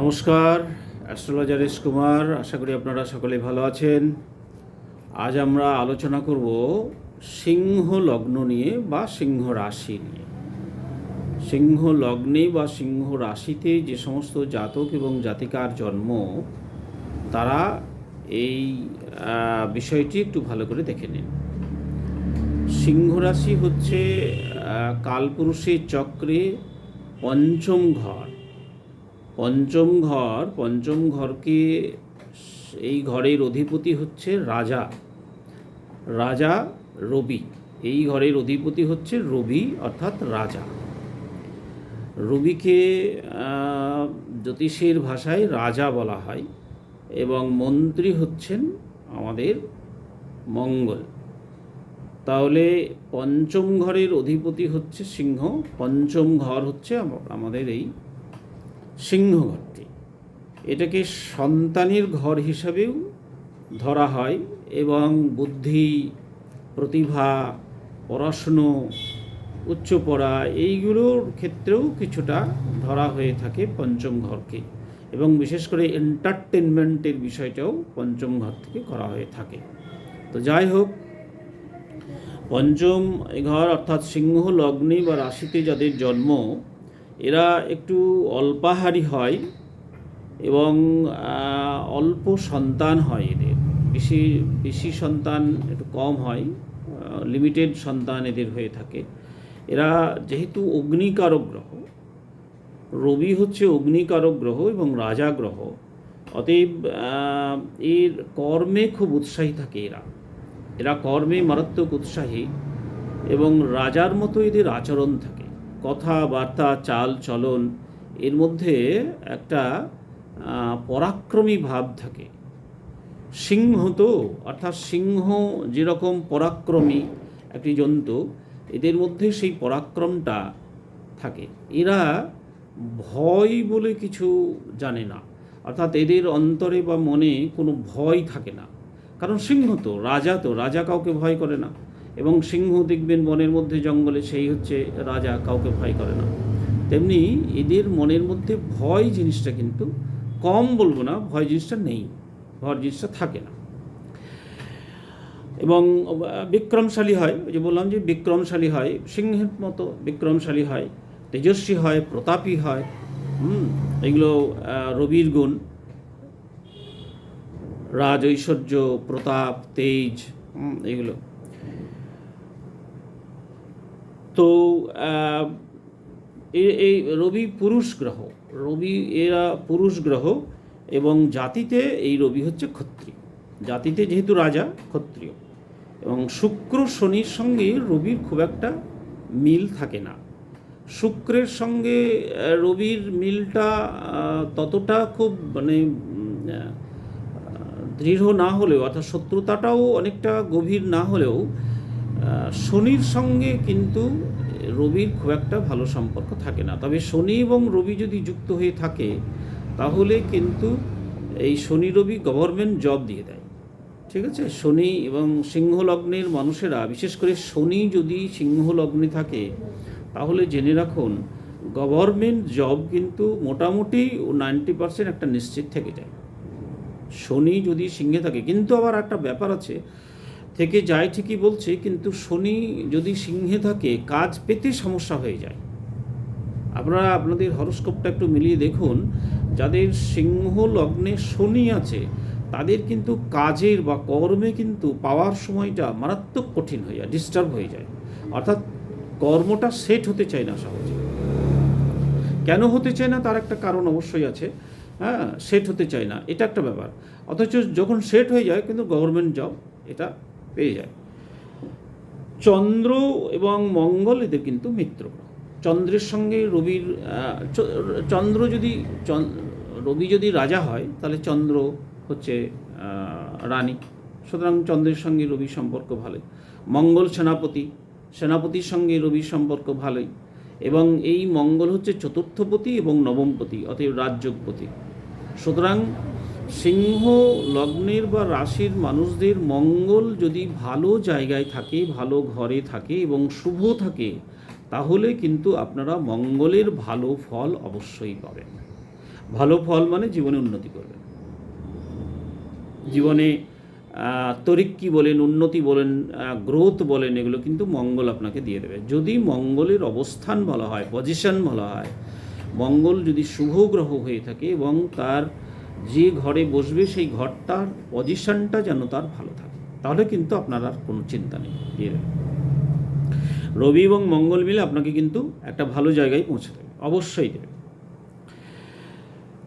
নমস্কার, astrologer S Kumar, আশা করি আপনারা সকলে ভালো আছেন। আজ আমরা আলোচনা করব সিংহ লগ্ন নিয়ে বা সিংহ রাশি নিয়ে। সিংহ লগ্নে বা সিংহ রাশিতে যে সমস্ত জাতক এবং জাতিকার জন্ম, তারা এই বিষয়টি একটু ভালো করে দেখে নিন। সিংহ রাশি হচ্ছে কালপুরুষের চক্রে পঞ্চম ঘর। পঞ্চম ঘর, পঞ্চম ঘরকে এই ঘরের অধিপতি হচ্ছে রাজা। রাজা রবি। এই ঘরের অধিপতি হচ্ছে রবি, অর্থাৎ রাজা। রবিকে জ্যোতিষের ভাষায় রাজা বলা হয় এবং মন্ত্রী হচ্ছেন আমাদের মঙ্গল। তাহলে পঞ্চম ঘরের অধিপতি হচ্ছে সিংহ, পঞ্চম ঘর হচ্ছে আমাদের এই সিংহঘরটি এটাকে সন্তানের ঘর হিসাবেও ধরা হয় এবং বুদ্ধি, প্রতিভা, পড়াশুনো উচ্চ পড়া এইগুলোর ক্ষেত্রেও কিছুটা ধরা হয়ে থাকে পঞ্চম ঘরকে এবং বিশেষ করে এন্টারটেনমেন্টের বিষয়টাও পঞ্চম ঘর থেকে করা হয়ে থাকে। তো যাই হোক, পঞ্চম ঘর অর্থাৎ সিংহ লগ্নে বা রাশিতে যাদের জন্ম এরা একটু অল্পাহারী হয় এবং অল্প সন্তান হয় এদের। বেশি বেশি সন্তান একটু কম হয় লিমিটেড সন্তান এদের হয়ে থাকে। এরা যেহেতু অগ্নিকারক গ্রহ, রবি হচ্ছে অগ্নিকারক গ্রহ এবং রাজা গ্রহ, অতএব এর কর্মে খুব উৎসাহী থাকে এরা। এরা কর্মে মারাত্মক উৎসাহী এবং রাজার মতো এদের আচরণ থাকে। কথাবার্তা, চাল চলন, এর মধ্যে একটা পরাক্রমী ভাব থাকে। সিংহ তো, অর্থাৎ সিংহ যেরকম পরাক্রমী একটি জন্তু, এদের মধ্যে সেই পরাক্রমটা থাকে। এরা ভয় বলে কিছু জানে না। অর্থাৎ এদের অন্তরে বা মনে কোনো ভয় থাকে না। কারণ সিংহ তো, রাজা তো, রাজা কাউকে ভয় করে না। এবং সিংহ দেখবেন বনের মধ্যে জঙ্গলে সেই হচ্ছে রাজা, কাউকে ভয় করে না। তেমনি এদের মনের মধ্যে ভয় জিনিসটা কিন্তু কম বলব না, ভয় জিনিসটা নেই, ভয় জিনিসটা থাকে না। এবং বিক্রমশালী হয়, ওই যে বললাম যে বিক্রমশালী হয়, সিংহের মতো বিক্রমশালী হয়, তেজস্বী হয়, প্রতাপী হয়, হুম, এগুলো রবির গুণ। রাজ, ঐশ্বর্য, প্রতাপ, তেজ এগুলো। তো এই রবি পুরুষ গ্রহ, রবি এরা পুরুষ গ্রহ এবং জাতিতে এই রবি হচ্ছে ক্ষত্রিয়। জাতিতে যেহেতু রাজা, ক্ষত্রিয়। এবং শুক্র শনির সঙ্গে রবির খুব একটা মিল থাকে না। শুক্রের সঙ্গে রবির মিলটা ততটা খুব মানে দৃঢ় না হলেও অর্থাৎ শত্রুতাটাও অনেকটা গভীর না হলেও শনির সঙ্গে কিন্তু রবির খুব একটা ভালো সম্পর্ক থাকে না। তবে শনি এবং রবি যদি যুক্ত হয়ে থাকে, তাহলে কিন্তু এই শনি রবি গভর্নমেন্ট জব দিয়ে দেয়। ঠিক আছে? শনি এবং সিংহ লগ্নের মানুষেরা, বিশেষ করে শনি যদি সিংহ লগ্নে থাকে, তাহলে জেনে রাখুন গভর্নমেন্ট জব কিন্তু মোটামুটি নাইনটি পার্সেন্ট একটা নিশ্চিত থেকে যায়। শনি যদি সিংহে থাকে, কিন্তু আবার একটা ব্যাপার আছে থেকে যায় ঠিকই বলছে, কিন্তু শনি যদি সিংহে থাকে, কাজ পেতে সমস্যা হয়ে যায়। আপনারা আপনাদের হরস্কোপটা একটু মিলিয়ে দেখুন, যাদের সিংহ লগ্নে শনি আছে, তাদের কিন্তু কাজের বা কর্মে কিন্তু পাওয়ার সময়টা মারাত্মক কঠিন হয়ে যায় ডিস্টার্ব হয়ে যায়। অর্থাৎ কর্মটা সেট হতে চায় না সহজে। কেন হতে চায় না? তার একটা কারণ অবশ্যই আছে। হ্যাঁ সেট হতে চায় না। এটা একটা ব্যাপার। অথচ যখন সেট হয়ে যায়, কিন্তু গভর্নমেন্ট জব এটা পেয়ে যায়। চন্দ্র এবং মঙ্গল এদের কিন্তু মিত্র। চন্দ্রের সঙ্গে রবির চন্দ্র যদি রবি যদি রাজা হয়, তাহলে চন্দ্র হচ্ছে রানী। সুতরাং চন্দ্রের সঙ্গে রবির সম্পর্ক ভালোই। মঙ্গল সেনাপতি, সেনাপতির সঙ্গে রবির সম্পর্ক ভালোই। এবং এই মঙ্গল হচ্ছে চতুর্থপতি এবং নবমপতি, অতএব রাজযোগপতি। সুতরাং সিংহ, লগ্নের বা রাশির মানুষদের মঙ্গল যদি ভালো জায়গায় থাকে, ভালো ঘরে থাকে এবং শুভ থাকে, তাহলে কিন্তু আপনারা মঙ্গলের ভালো ফল অবশ্যই পাবেন। ভালো ফল মানে জীবনে উন্নতি করবেন। জীবনে তরিক্কি বলেন, উন্নতি বলেন গ্রোথ বলেন, এগুলো কিন্তু মঙ্গল আপনাকে দিয়ে দেবে। যদি মঙ্গলের অবস্থান বলা হয় পজিশন বলা হয়, মঙ্গল যদি শুভ গ্রহ হয়ে থাকে এবং তার যে ঘরে বসবে সেই ঘরটার পজিশনটা যেন তার ভালো থাকে। তাহলে কিন্তু আপনার আর কোনো চিন্তা নেই রবি এবং মঙ্গল মিলে আপনাকে কিন্তু একটা ভালো জায়গায় পৌঁছে দেবে। অবশ্যই দেবে।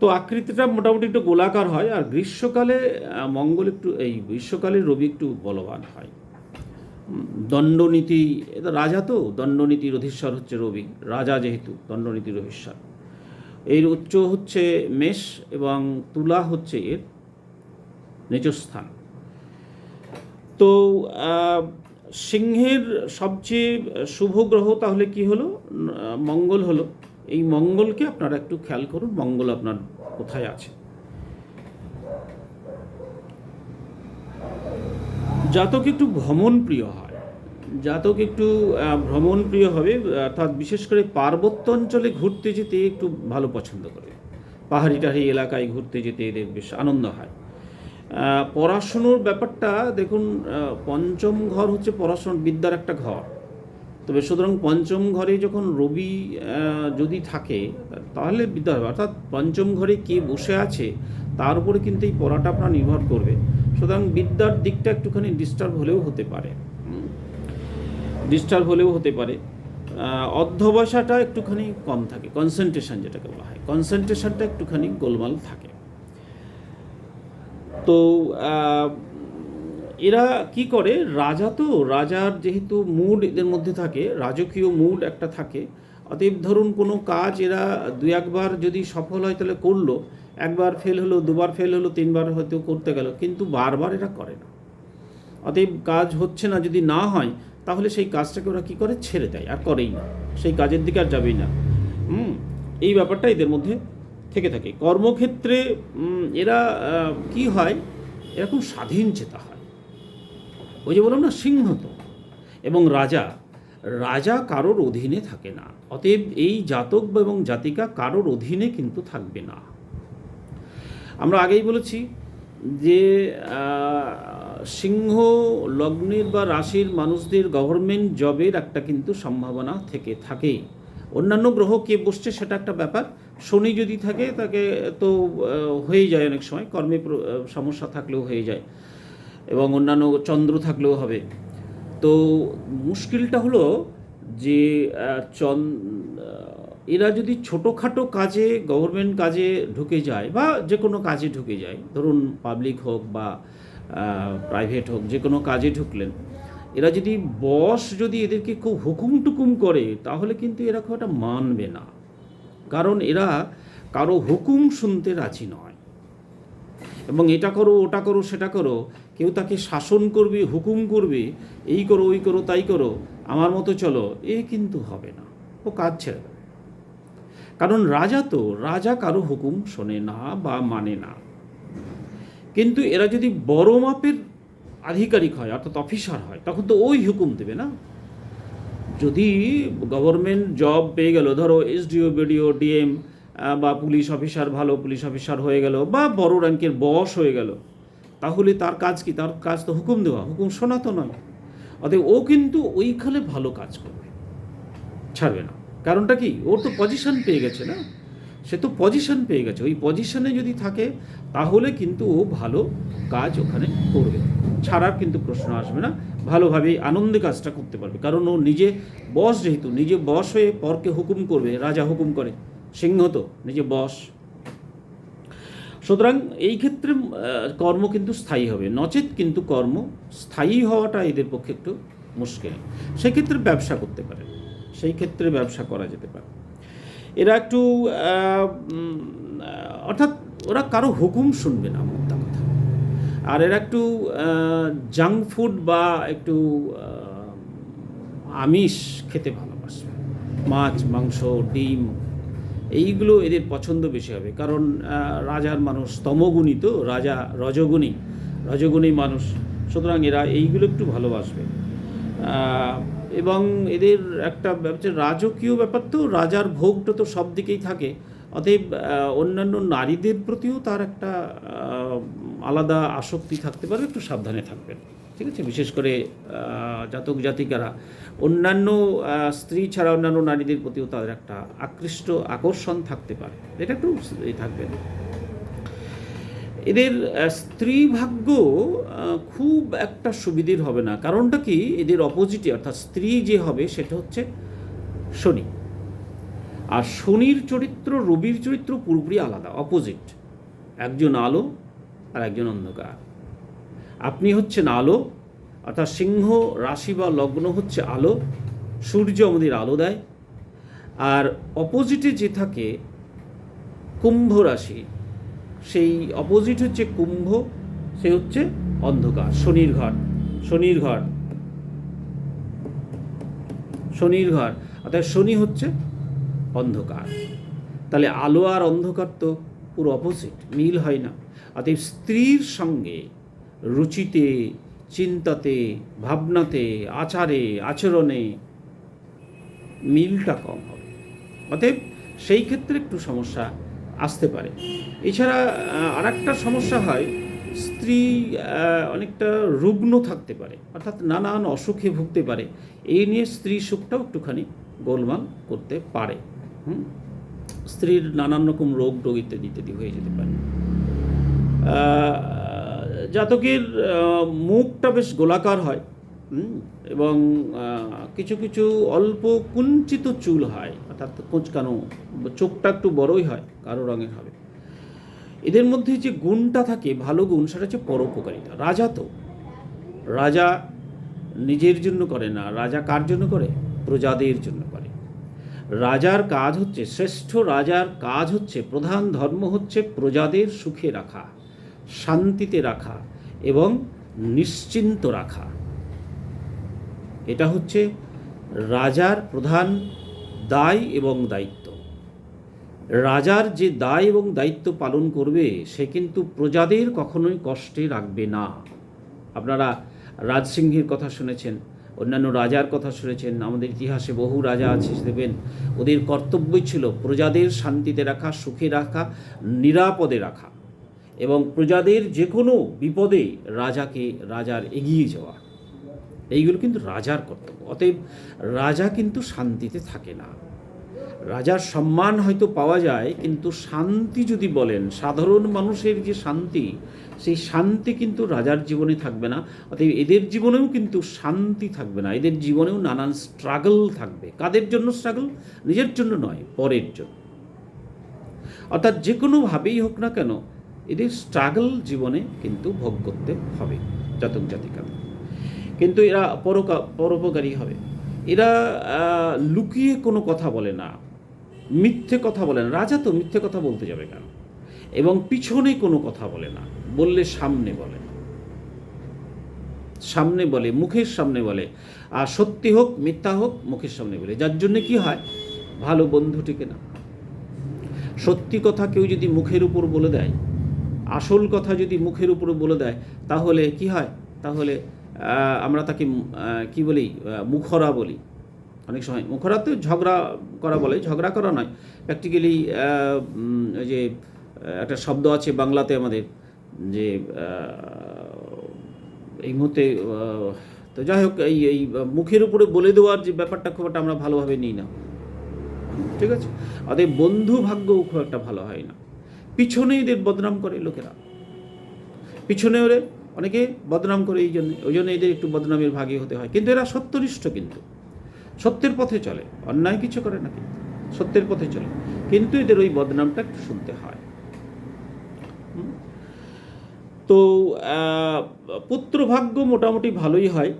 তো আকৃতিটা মোটামুটি একটু গোলাকার হয় আর গ্রীষ্মকালে মঙ্গল একটু, এই গ্রীষ্মকালে রবি একটু বলবান হয়। দণ্ডনীতি এটা রাজা তো, দণ্ডনীতির অধীশ্বর হচ্ছে রবি। রাজা যেহেতু, দণ্ডনীতির অধীশ্বর। এর উচ্চ হচ্ছে মেষ এবং তুলা হচ্ছে এর নিচস্থান। তো সিংহের সবচেয়ে শুভ গ্রহ তাহলে কি হলো? মঙ্গল হলো। এই মঙ্গলকে আপনারা একটু খেয়াল করুন, মঙ্গল আপনার কোথায় আছে। জাতক একটু ভ্রমণ প্রিয় হয়। জাতক একটু ভ্রমণ প্রিয় হবে, অর্থাৎ বিশেষ করে পার্বত্য অঞ্চলে ঘুরতে যেতে একটু ভালো পছন্দ করে। পাহাড়ি টাহাড়ি এলাকায় ঘুরতে যেতে এদের বেশ আনন্দ হয়। পড়াশুনোর ব্যাপারটা দেখুন পঞ্চম ঘর হচ্ছে পড়াশোনার বিদ্যার একটা ঘর। তবে সুতরাং পঞ্চম ঘরে যখন রবি যদি থাকে, তাহলে বিদ্যা হবে। অর্থাৎ পঞ্চম ঘরে কে বসে আছে, তার উপরে কিন্তু এই পড়াটা আপনার নির্ভর করবে। সুতরাং বিদ্যার দিকটা একটুখানি ডিস্টার্ব হলেও হতে পারে। ডিস্টার্ব হলেও হতে পারে। আহ, অধ্যবসায়টা একটুখানি কম থাকে কনসেন্ট্রেশন যেটাকে বলা হয়। কনসেন্ট্রেশনটা একটুখানি গোলমাল থাকে। তো এরা কি করে? রাজা তো রাজার যেহেতু মুড এদের মধ্যে থাকে রাজকীয় মুড একটা থাকে অতএব ধরুন কোনো কাজ এরা দু একবার যদি সফল হয় তাহলে করল একবার ফেল হলো দুবার ফেল হলো তিনবার হয়তো করতে গেল কিন্তু বারবার এরা করে না। অতএব কাজ হচ্ছে না যদি না হয় তাহলে সেই কাজটাকে ওরা কী করে? ছেড়ে দেয়, আর করেই না। সেই কাজের দিকে আর যাবেই না। হুম, এই ব্যাপারটা এদের মধ্যে থেকে থাকে। কর্মক্ষেত্রে এরা কি হয়? এরকম স্বাধীন চেতা হয়। ওই যে বললাম না সিংহ তো এবং রাজা রাজা কারোর অধীনে থাকে না। অতএব এই জাতক এবং জাতিকা কারোর অধীনে কিন্তু থাকবে না। আমরা আগেই বলেছি যে সিংহ, লগ্নের বা রাশির মানুষদের গভর্নমেন্ট জবের একটা কিন্তু সম্ভাবনা থেকে থাকেই। অন্যান্য গ্রহ কে বসছে সেটা একটা ব্যাপার। শনি যদি থাকে তাকে তো হয়েই যায় অনেক সময়। কর্মে সমস্যা থাকলেও হয়ে যায় এবং অন্যান্য চন্দ্র থাকলেও হবে। তো মুশকিলটা হলো যে চন এরা যদি ছোটোখাটো কাজে গভর্নমেন্ট কাজে ঢুকে যায় বা যে কোনো কাজে ঢুকে যায়, ধরুন পাবলিক হোক বা প্রাইভেট হোক, যে কোনো কাজে ঢুকলেন। এরা যদি বস যদি এদেরকে খুব হুকুম টুকুম করে, তাহলে কিন্তু এরা খুব একটা মানবে না। কারণ এরা কারও হুকুম শুনতে রাজি নয়। এবং এটা করো, ওটা করো, সেটা করো, কেউ তাকে শাসন করবে, হুকুম করবে, এই করো, ওই করো, তাই করো, আমার মতো চলো, এ কিন্তু হবে না। ও কাজ ছেড়ে কারণ রাজা তো, রাজা কারও হুকুম শোনে না বা মানে না। কিন্তু এরা যদি বড় মাপের আধিকারিক হয়, অর্থাৎ অফিসার হয়, তখন তো ওই হুকুম দেবে না। যদি গভর্নমেন্ট জব পেয়ে গেল, ধরো এসডিও বিডিও ডিএম বা পুলিশ অফিসার ভালো পুলিশ অফিসার হয়ে গেল, বা বড় র্যাঙ্কের বস হয়ে গেল, তাহলে তার কাজ কি? তার কাজ তো হুকুম দেওয়া, হুকুম শোনা তো নয়। অতএব ও কিন্তু ওইখানে ভালো কাজ করবে। ছাড়বে না। কারণটা কি? ওর তো পজিশন পেয়ে গেছে না। সে তো পজিশন পেয়ে গেছে। ওই পজিশনে যদি থাকে, তাহলে কিন্তু ও ভালো কাজ ওখানে করবে। ছাড়ার কিন্তু প্রশ্ন আসবে না। ভালোভাবেই আনন্দে কাজটা করতে পারবে। কারণ ও নিজে বস যেহেতু, নিজে বস হয়ে পরকে হুকুম করবে, রাজা হুকুম করে। সিংহ তো, নিজে বস সুতরাং এই ক্ষেত্রে কর্ম কিন্তু স্থায়ী হবে। নচেত কিন্তু কর্ম স্থায়ী হওয়াটা এদের পক্ষে একটু মুশকিল। সেক্ষেত্রে ব্যবসা করতে পারে। সেই ক্ষেত্রে ব্যবসা করা যেতে পারে। এরা একটু অর্থাৎ ওরা কারও হুকুম শুনবে না মোদ্দা কথা। আর এরা একটু জাঙ্ক ফুড বা একটু আমিষ খেতে ভালোবাসবে। মাছ, মাংস, ডিম, এইগুলো এদের পছন্দ বেশি হবে। কারণ রাজার মানুষ তমগুণী তো, রাজা রজগুণী রজগুণী মানুষ। সুতরাং এরা এইগুলো একটু ভালোবাসবে। এবং এদের একটা ব্যাপার রাজকীয় ব্যাপার তো, রাজার ভোগটা তো সব দিকেই থাকে। অতএব অন্যান্য নারীদের প্রতিও তার একটা আলাদা আসক্তি থাকতে পারে, একটু সাবধানে থাকবেন। ঠিক আছে? বিশেষ করে জাতক জাতিকারা। অন্যান্য স্ত্রী ছাড়া অন্যান্য নারীদের প্রতিও তাদের একটা আকৃষ্ট আকর্ষণ থাকতে পারে। এটা একটু থাকবেন। এদের স্ত্রী ভাগ্য খুব একটা সুবিধের হবে না। কারণটা কি? এদের অপোজিটে অর্থাৎ স্ত্রী যে হবে সেটা হচ্ছে শনি। আর শনির চরিত্র, রবির চরিত্র পুরোপুরি আলাদা অপোজিট একজন আলো আর একজন অন্ধকার। আপনি হচ্ছেন আলো, অর্থাৎ সিংহ রাশি বা লগ্ন হচ্ছে আলো, সূর্য আমাদের আলো দেয়। আর অপোজিটে যে থাকে, কুম্ভ রাশি সেই অপোজিট হচ্ছে কুম্ভ সে হচ্ছে অন্ধকার, শনির ঘর শনির ঘর শনির ঘর, অর্থাৎ শনি হচ্ছে অন্ধকার। তাহলে আলো আর অন্ধকার তো পুরো অপোজিট মিল হয় না। অতএব স্ত্রীর সঙ্গে রুচিতে, চিন্তাতে, ভাবনাতে, আচারে, আচরণে মিলটা কম হবে। অতএব সেই ক্ষেত্রে একটু সমস্যা আসতে পারে। এছাড়া আর একটা সমস্যা হয়, স্ত্রী অনেকটা রুগ্ন থাকতে পারে, অর্থাৎ নানান অসুখে ভুগতে পারে। এই নিয়ে স্ত্রী সুখটাও একটুখানি গোলমাল করতে পারে। হুম? স্ত্রীর নানান রকম রোগ টোগ ইত্যাদি ইত্যাদি হয়ে যেতে পারে। জাতকের মুখটা বেশ গোলাকার হয় এবং কিছু কিছু অল্প কুঞ্চিত চুল হয়। অর্থাৎ কোঁচকানো, চোখটা একটু বড়ই হয়, কারও রঙের হবে। এদের মধ্যে যে গুণটা থাকে, ভালো গুণ, সেটা হচ্ছে পরোপকারিতা। রাজা তো। রাজা নিজের জন্য করে না, রাজা কার জন্য করে? প্রজাদের জন্য করে। রাজার কাজ হচ্ছে, শ্রেষ্ঠ রাজার কাজ হচ্ছে, প্রধান ধর্ম হচ্ছে প্রজাদের সুখে রাখা, শান্তিতে রাখা এবং নিশ্চিন্ত রাখা। এটা হচ্ছে রাজার প্রধান দায় এবং দায়িত্ব। রাজার যে দায় এবং দায়িত্ব পালন করবে, সে কিন্তু প্রজাদের কখনোই কষ্টে রাখবে না। আপনারা রাজসিংহের কথা শুনেছেন, অন্যান্য রাজার কথা শুনেছেন, আমাদের ইতিহাসে বহু রাজা আছে দেবেন ওদের কর্তব্যই ছিল প্রজাদের শান্তিতে রাখা, সুখে রাখা, নিরাপদে রাখা। এবং প্রজাদের যে কোনো বিপদে রাজাকে, রাজার এগিয়ে যাওয়া। এইগুলো কিন্তু রাজার কর্তব্য। অতএব রাজা কিন্তু শান্তিতে থাকে না। রাজার সম্মান হয়তো পাওয়া যায়, কিন্তু শান্তি যদি বলেন, সাধারণ মানুষের যে শান্তি, সেই শান্তি কিন্তু রাজার জীবনে থাকবে না। অতএব এদের জীবনেও কিন্তু শান্তি থাকবে না। এদের জীবনেও নানান স্ট্রাগল থাকবে। কাদের জন্য স্ট্রাগল নিজের জন্য নয়, পরের জন্য। অর্থাৎ যে কোনোভাবেই হোক না কেন, এদের স্ট্রাগল জীবনে কিন্তু ভোগ করতে হবে জাতক জাতিকাদের কিন্তু এরা পরোকা, পরোপকারী হবে। এরা লুকিয়ে কোনো কথা বলে না। মিথ্যে কথা বলে না। রাজা তো মিথ্যে কথা বলতে যাবে কেন? এবং পিছনে কোনো কথা বলে না। বললে সামনে বলে। সামনে বলে, মুখের সামনে বলে। আর সত্যি হোক, মিথ্যা হোক, মুখের সামনে বলে। যার জন্য কি হয়? ভালো বন্ধু টিকে না। সত্যি কথা কেউ যদি মুখের উপর বলে দেয়, আসল কথা যদি মুখের উপর বলে দেয়, তাহলে কি হয়? তাহলে আমরা তাকে কি বলি মুখরা বলি। অনেক সময় মুখরা তো ঝগড়া করা বলে, ঝগড়া করা নয়। প্র্যাকটিক্যালি যে একটা শব্দ আছে বাংলাতে আমাদের যে এই মুহূর্তে তো যাই হোক, এই এই মুখের উপরে বলে দেওয়ার যে ব্যাপারটা খুব একটা আমরা ভালোভাবে নিই না। ঠিক আছে? অতএব বন্ধু ভাগ্যও খুব একটা ভালো হয় না। পিছনে এদের বদনাম করে লোকেরা। পিছনে ওরে অনেকে বদনাম করে এই জন্য ওই জন্য এদের একটু বদনামের ভাগে হতে হয়। কিন্তু এরা সত্যনিষ্ঠ কিন্তু। সত্যের পথে চলে। অন্যায় কিছু করে না কিন্তু। সত্যের পথে চলে। কিন্তু এদের ওই বদনামটা একটু শুনতে হয়। তো পুত্রভাগ্য মোটামুটি ভালোই হয়।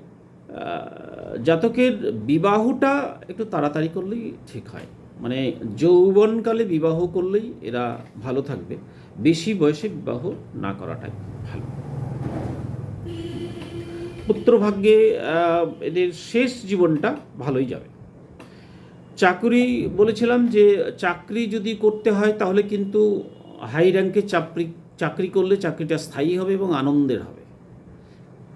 জাতকের বিবাহটা একটু তাড়াতাড়ি করলেই ঠিক হয়। মানে যৌবনকালে বিবাহ করলেই এরা ভালো থাকবে। বেশি বয়সে বিবাহ না করাটাই ভালো। পুত্রভাগ্যে এদের শেষ জীবনটা ভালোই যাবে। চাকরি বলেছিলাম যে, চাকরি যদি করতে হয়, তাহলে কিন্তু হাই র্যাঙ্কে চাকরি চাকরি করলে চাকরিটা স্থায়ী হবে এবং আনন্দের হবে।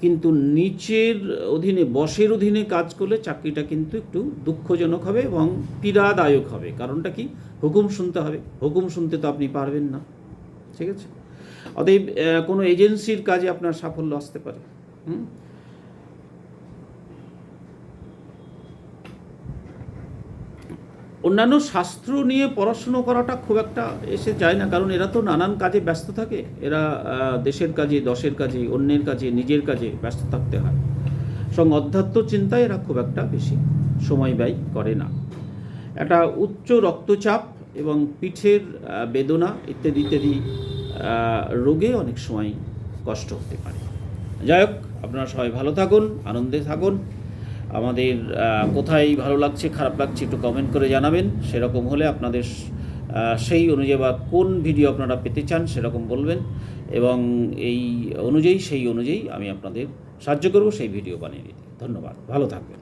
কিন্তু নিচের অধীনে, বসের অধীনে কাজ করলে চাকরিটা কিন্তু একটু দুঃখজনক হবে এবং পীড়াদায়ক হবে। কারণটা কি? হুকুম শুনতে হবে। হুকুম শুনতে তো আপনি পারবেন না। ঠিক আছে? অতএব কোনো এজেন্সির কাজে আপনার সাফল্য আসতে পারে। হুম? অন্যান্য শাস্ত্র নিয়ে পড়াশুনো করাটা খুব একটা এসে যায় না, কারণ এরা তো নানান কাজে ব্যস্ত থাকে। এরা দেশের কাজে, দশের কাজে, অন্যের কাজে, নিজের কাজে ব্যস্ত থাকতে হয়। সঙ্গে অধ্যাত্ম চিন্তায় এরা খুব একটা বেশি সময় ব্যয় করে না। একটা উচ্চ রক্তচাপ এবং পিঠের বেদনা ইত্যাদি ইত্যাদি রোগে অনেক সময় কষ্ট হতে পারে। যাই হোক, আপনারা সবাই ভালো থাকুন, আনন্দে থাকুন। আমাদের কোথায় ভালো লাগছে, খারাপ লাগছে একটু কমেন্ট করে জানাবেন। সেরকম হলে আপনাদের সেই অনুযায়ী বা কোন ভিডিও আপনারা পেতে চান সেরকম বলবেন। এবং এই অনুযায়ী, সেই অনুযায়ী আমি আপনাদের সাহায্য করব, সেই ভিডিও বানিয়ে দিতে। ধন্যবাদ। ভালো থাকবেন।